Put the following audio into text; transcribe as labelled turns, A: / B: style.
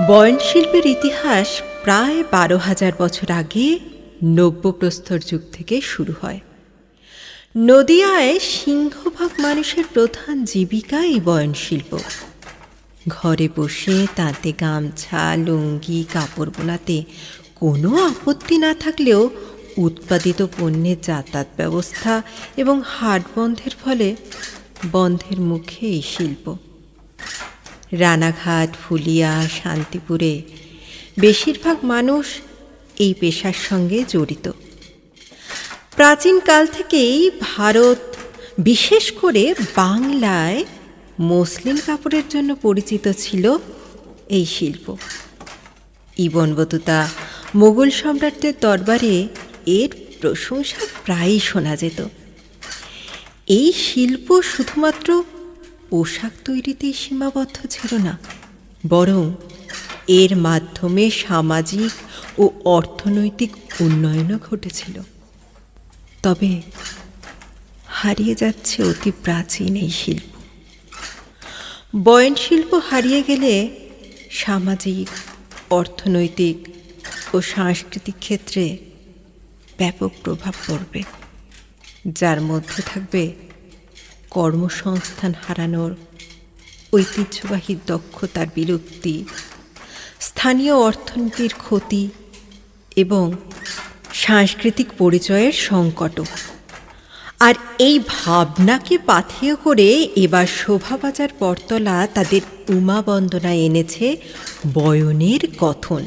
A: বয়নশিল্পের ইতিহাস প্রায় বারো হাজার বছর আগে নব্যপ্রস্তর যুগ থেকে শুরু হয়। নদিয়ায় সিংহভাগ মানুষের প্রধান জীবিকা এই বয়নশিল্প। ঘরে বসে তাতে গামছা, লুঙ্গি, কাপড় বোনাতে কোনো আপত্তি না থাকলেও উৎপাদিত পণ্যের যাতায়াত ব্যবস্থা এবং হাট বন্ধের ফলে বন্ধের মুখে এই শিল্প। রানাঘাট, ফুলিয়া, শান্তিপুরে বেশিরভাগ মানুষ এই পেশার সঙ্গে জড়িত। প্রাচীনকাল থেকেই ভারত বিশেষ করে বাংলায় মসলিন কাপড়ের জন্য পরিচিত ছিল এই শিল্প। ইবন বতুতা মোগল সম্রাটদের দরবারে এর প্রশংসা প্রায়ই শোনা যেত। এই শিল্প শুধুমাত্র পোশাক তৈরিতেই সীমাবদ্ধ ছিল না, বরং এর মাধ্যমে সামাজিক ও অর্থনৈতিক উন্নয়নও ঘটেছিল। তবে হারিয়ে যাচ্ছে অতি প্রাচীন এই শিল্প। বয়নশিল্প হারিয়ে গেলে সামাজিক, অর্থনৈতিক ও সাংস্কৃতিক ক্ষেত্রে ব্যাপক প্রভাব পড়বে, যার মধ্যে থাকবে কর্মসংস্থান হারানোর ঐতিহ্যবাহী দক্ষতার বিলুপ্তি, স্থানীয় অর্থনীতির ক্ষতি এবং সাংস্কৃতিক পরিচয়ের সংকটও। আর এই ভাবনাকে পাথেয় করে এবার শোভাবাজার পরতলা তাদের উমা বন্দনা এনেছে বয়নের কথন।